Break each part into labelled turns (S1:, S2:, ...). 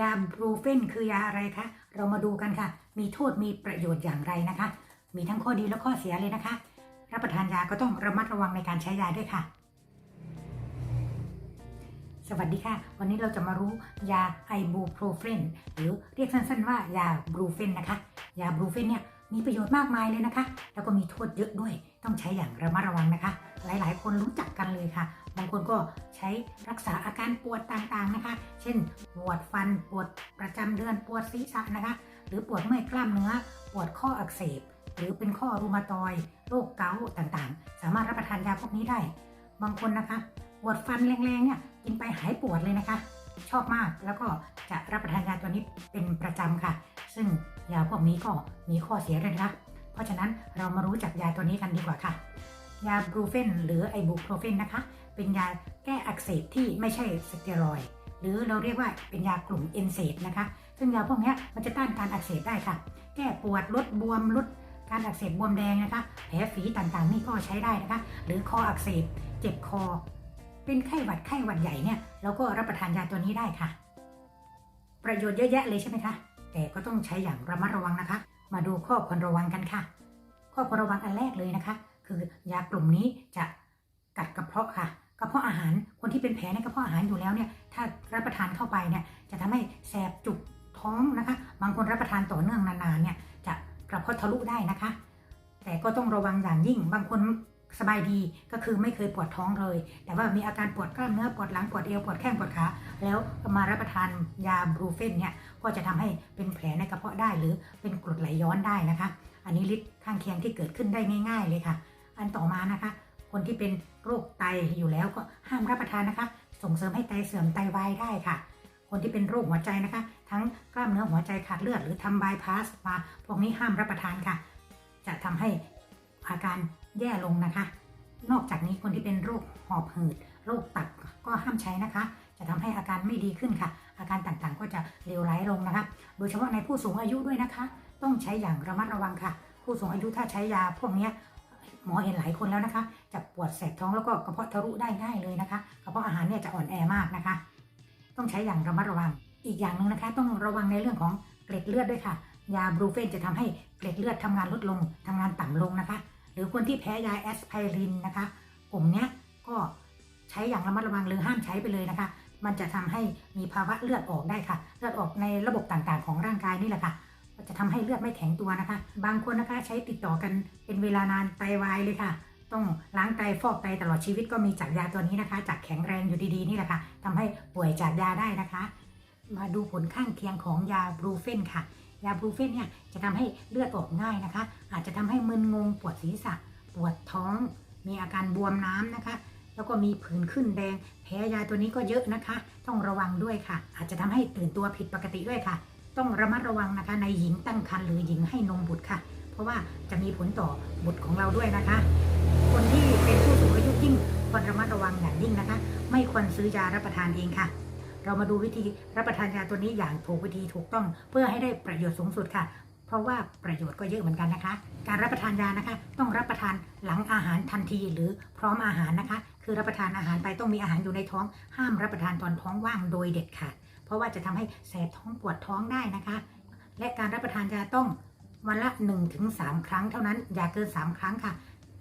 S1: ยาบรูเฟนคือยาอะไรคะ เรามาดูกันค่ะ มีโทษมีประโยชน์อย่างไรนะคะ มีทั้งข้อดีและข้อเสียเลยนะคะ รับประทานยาก็ต้องระมัดระวังในการใช้ยาด้วยค่ะ สวัสดีค่ะ วันนี้เราจะมารู้ยาไอบูโปรเฟนหรือเรียกสั้นๆว่ายาบรูเฟนนะคะ ยาบรูเฟนเนี่ยมีประโยชน์มากมายเลยนะคะ แล้วก็มีโทษเยอะด้วย ต้องใช้อย่างระมัดระวังนะคะ หลายๆ คนรู้จักกันเลยค่ะ บางคนก็ใช้รักษาอาการปวดต่างๆนะคะ เช่น ปวดฟัน ปวดประจำเดือน ปวดศีรษะนะคะ หรือปวดเมื่อยกล้ามเนื้อ ปวดข้ออักเสบ หรือเป็นข้อรูมาตอยด์โรคเกาต์ต่างๆ สามารถรับประทานยาพวกนี้ได้ บางคนนะคะ ปวดฟันแรงๆ เนี่ย กินไปหายปวดเลยนะคะ ชอบมาก แล้วก็จะรับประทานยาตัวนี้เป็นประจำค่ะ ซึ่งยาพวกนี้ก็มีข้อเสียด้วยนะคะเพราะฉะนั้นเรามารู้จักยาตัวนี้กันดีกว่าค่ะ ยาบรูเฟนหรือไอบูโปรเฟนนะคะ เป็นยาแก้อักเสบที่ไม่ใช่สเตียรอยหรือเราเรียกว่าเป็นยากลุ่มเอนเซดนะคะ ซึ่งยาพวกนี้มันจะต้านการอักเสบได้ค่ะ แก้ปวดลดบวมลดการอักเสบบวมแดงนะคะ แผลฝีต่างๆ นี่ก็ใช้ได้นะคะ หรือคออักเสบ เจ็บคอ เป็นไข้หวัดไข้หวัดใหญ่เนี่ย เราก็รับประทานยาตัวนี้ได้ค่ะ ประโยชน์เยอะแยะเลยใช่ไหมคะ แต่ก็ต้องใช้อย่างระมัดระวังนะคะ มาดูข้อควรระวังกันค่ะ ข้อควรระวังอันแรกเลยนะคะ คือยากลุ่มนี้จะกัดกระเพาะค่ะ กระเพาะอาหารคนที่เป็นแผลในกระเพาะอาหารอยู่แล้วเนี่ยถ้ารับประทานเข้าไปเนี่ยจะทำให้แสบจุกท้องนะคะ บางคนรับประทานต่อเนื่องนานๆเนี่ยจะกระเพาะทะลุได้นะคะ แต่ก็ต้องระวังอย่างยิ่ง บางคนสบายดีก็คือไม่เคยปวดท้องเลย แต่ว่ามีอาการปวดกล้ามเนื้อปวดหลังปวดเอวปวดแข้งปวดขาแล้วมารับประทานยาบรูเฟนเนี่ยก็จะทำให้เป็นแผลในกระเพาะได้หรือเป็นกรดไหลย้อนได้นะคะ อันนี้ฤทธิ์ข้างเคียงที่เกิดขึ้นได้ง่าย ๆ เลยค่ะ อันต่อมานะคะ คนที่เป็นโรคไตอยู่แล้วก็ห้ามรับประทานนะคะ ส่งเสริมให้ไตเสื่อมไตวายได้ค่ะ คนที่เป็นโรคหัวใจนะคะ ทั้งกล้ามเนื้อหัวใจขาดเลือดหรือทำบายพาสมาพวกนี้ห้ามรับประทานค่ะ จะทำให้อาการแย่ลงนะคะ นอกจากนี้คนที่เป็นโรคหอบหืด โรคตับก็ห้ามใช้นะคะ จะทำให้อาการไม่ดีขึ้นค่ะ อาการต่างๆก็จะเลวร้ายลงนะคะ โดยเฉพาะในผู้สูงอายุด้วยนะคะ ต้องใช้อย่างระมัดระวังค่ะ ผู้สูงอายุถ้าใช้ยาพวกนี้ หมอเห็นหลายคนแล้วนะคะ จะปวดแสบท้องแล้วก็กระเพาะทะลุได้ง่ายเลยนะคะกระเพาะอาหารเนี่ยจะอ่อนแอมากนะคะ ต้องใช้อย่างระมัดระวัง อีกอย่างหนึ่งนะคะ ต้องระวังในเรื่องของเกล็ดเลือดด้วยค่ะ ยาบรูเฟนจะทำให้เกล็ดเลือดทำงานลดลงทำงานต่ำลงนะคะ หรือคนที่แพ้ยาแอสไพรินนะคะกลุ่มเนี้ยก็ใช้อย่างระมัดระวังหรือห้ามใช้ไปเลยนะคะ มันจะทำให้มีภาวะเลือดออกได้ค่ะ เลือดออกในระบบต่างๆ ของร่างกายนี่แหละค่ะ จะทำให้เลือดไม่แข็งตัวนะคะ บางคนนะคะใช้ติดต่อกันเป็นเวลานานไตวายเลยค่ะ ต้องล้างไตฟอกไตตลอดชีวิตก็มีจากยาตัวนี้นะคะ จากแข็งแรงอยู่ดีๆนี่แหละค่ะทำให้ป่วยจากยาได้นะคะ มาดูผลข้างเคียงของยาบรูเฟนค่ะ ยาบรูเฟนเนี่ยจะทำให้เลือดออกง่ายนะคะ อาจจะทำให้มึนงงปวดศีรษะ ปวดท้อง มีอาการบวมน้ำนะคะแล้วก็มีผื่นขึ้นแดง แพ้ยาตัวนี้ก็เยอะนะคะ ต้องระวังด้วยค่ะ อาจจะทำให้ตื่นตัวผิดปกติด้วยค่ะ ต้องระมัดระวังนะคะ ในหญิงตั้งครรภ์หรือหญิงให้นมบุตรค่ะ เพราะว่าจะมีผลต่อบุตรของเราด้วยนะคะ คนที่เป็นผู้สูงอายุยิ่งควรระมัดระวังอย่างยิ่งนะคะ ไม่ควรซื้อยารับประทานเองค่ะ เรามาดูวิธีรับประทานยาตัวนี้อย่างถูกวิธีถูกต้องเพื่อให้ได้ประโยชน์สูงสุดค่ะเพราะว่าประโยชน์ก็เยอะเหมือนกันนะคะ การรับประทานยานะคะ ต้องรับประทานหลังอาหารทันทีหรือพร้อมอาหารนะคะ คือรับประทานอาหารไปต้องมีอาหารอยู่ในท้อง ห้ามรับประทานตอนท้องว่างโดยเด็ดขาด เพราะว่าจะทำให้แสบท้องปวดท้องได้นะคะ และการรับประทานยาต้องวันละ1-3 ครั้งเท่านั้นอย่าเกิน 3 ครั้งค่ะ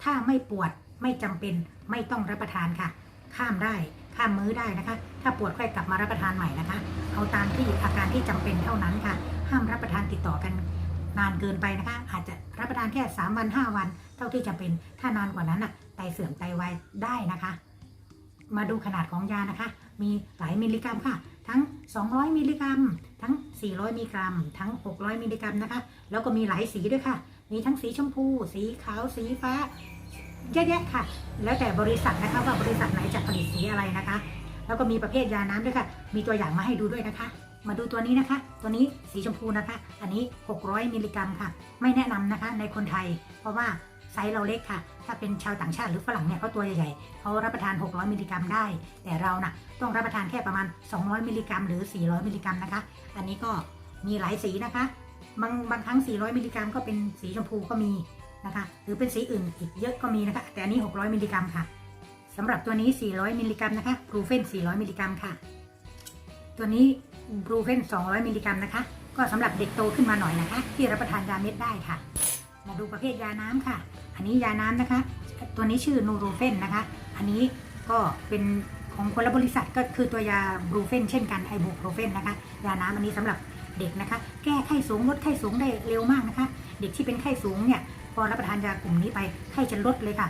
S1: ถ้าไม่ปวดไม่จำเป็นไม่ต้องรับประทานค่ะ ข้ามได้ข้ามมื้อได้นะคะ ถ้าปวดค่อยกลับมารับประทานใหม่นะคะ เอาตามที่อาการที่จำเป็นเท่านั้นค่ะ ห้ามรับประทานติดต่อกันนานเกินไปนะคะ อาจจะรับประทานแค่ 3 วัน 5 วัน เท่าที่จำเป็น ถ้านานกว่านั้นอะไตเสื่อมไตวายได้นะคะ มาดูขนาดของยานะคะ มีหลายมิลลิกรัมค่ะ 200 มิลลิกรัม ทั้ง 400 มิลลิกรัม ทั้ง 600 มิลลิกรัมนะคะ แล้วก็มีหลายสีด้วยค่ะ มีทั้งสีชมพู สีขาว สีฟ้า เยอะแยะค่ะ แล้วแต่บริษัทนะคะว่าบริษัทไหนจะผลิตสีอะไรนะคะ แล้วก็มีประเภทยาน้ำด้วยค่ะ มีตัวอย่างมาให้ดูด้วยนะคะ มาดูตัวนี้นะคะ ตัวนี้สีชมพูนะคะ อันนี้ 600 มิลลิกรัมค่ะ ไม่แนะนำนะคะในคนไทย เพราะว่า ไซส์เราเล็กค่ะ ถ้าเป็นชาวต่างชาติหรือฝรั่งเนี่ยเขาตัวใหญ่ๆเขารับประทาน 600 มิลลิกรัมได้ แต่เราน่ะต้องรับประทานแค่ประมาณ 200 มิลลิกรัมหรือ 400 มิลลิกรัมนะคะ อันนี้ก็มีหลายสีนะคะ บางบางครั้ง 400 มิลลิกรัมก็เป็นสีชมพูก็มีนะคะ หรือเป็นสีอื่นอีกเยอะก็มีนะคะ แต่อันนี้ 600 มิลลิกรัมค่ะสำหรับตัวนี้ 400 มิลลิกรัมนะคะกรูเฟน 400 มิลลิกรัมค่ะ ตัวนี้บรูเฟน 200 มิลลิกรัมนะคะ ก็สำหรับเด็กโตขึ้นมาหน่อยนะคะ ที่รับประทานยาเม็ดได้ค่ะ มาดูประเภทยาน้ำค่ะ อันนี้ยาน้ำนะคะ ตัวนี้ชื่อนูโรเฟนนะคะ อันนี้ก็เป็นของคนละบริษัทก็คือตัวยาบรูเฟนเช่นกันไอบูโปรเฟนนะคะ ยาน้ำอันนี้สำหรับเด็กนะคะ แก้ไข้สูงลดไข้สูงได้เร็วมากนะคะ เด็กที่เป็นไข้สูงเนี่ยพอรับประทานยากลุ่มนี้ไปไข้จะลดเลยค่ะ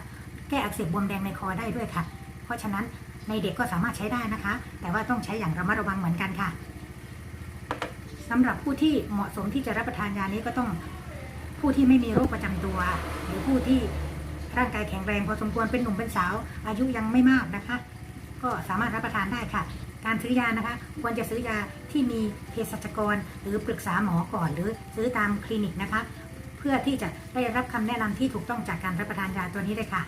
S1: แก้อักเสบบวมแดงในคอได้ด้วยค่ะ เพราะฉะนั้นในเด็กก็สามารถใช้ได้นะคะ แต่ว่าต้องใช้อย่างระมัดระวังเหมือนกันค่ะสำหรับผู้ที่เหมาะสมที่จะรับประทานยานี้ก็ต้อง ผู้ที่ไม่มีโรคประจำตัว หรือผู้ที่ร่างกายแข็งแรงพอสมควรเป็นหนุ่มเป็นสาว อายุยังไม่มากนะคะ ก็สามารถรับประทานได้ค่ะ การซื้อยานะคะ ควรจะซื้อยาที่มีเภสัชกร หรือปรึกษาหมอก่อน หรือซื้อตามคลินิกนะคะ เพื่อที่จะได้รับคำแนะนำที่ถูกต้องจากการรับประทานยาตัวนี้เลยค่ะ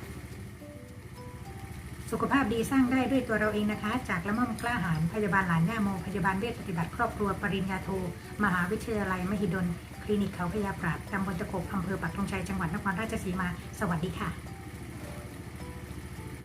S1: สุขภาพดีสร้างได้ด้วยตัวเราเองนะคะ จากละม่อมกล้าหาญพยาบาลหลานย่าโมพยาบาลเวชปฏิบัติครอบครัวปริญญาโท มหาวิทยาลัยมหิดล ลินิกเขาพยาปราบตำบลตะกบอำเภอปักธงชัยจังหวัดนครราชสีมา สวัสดีค่ะ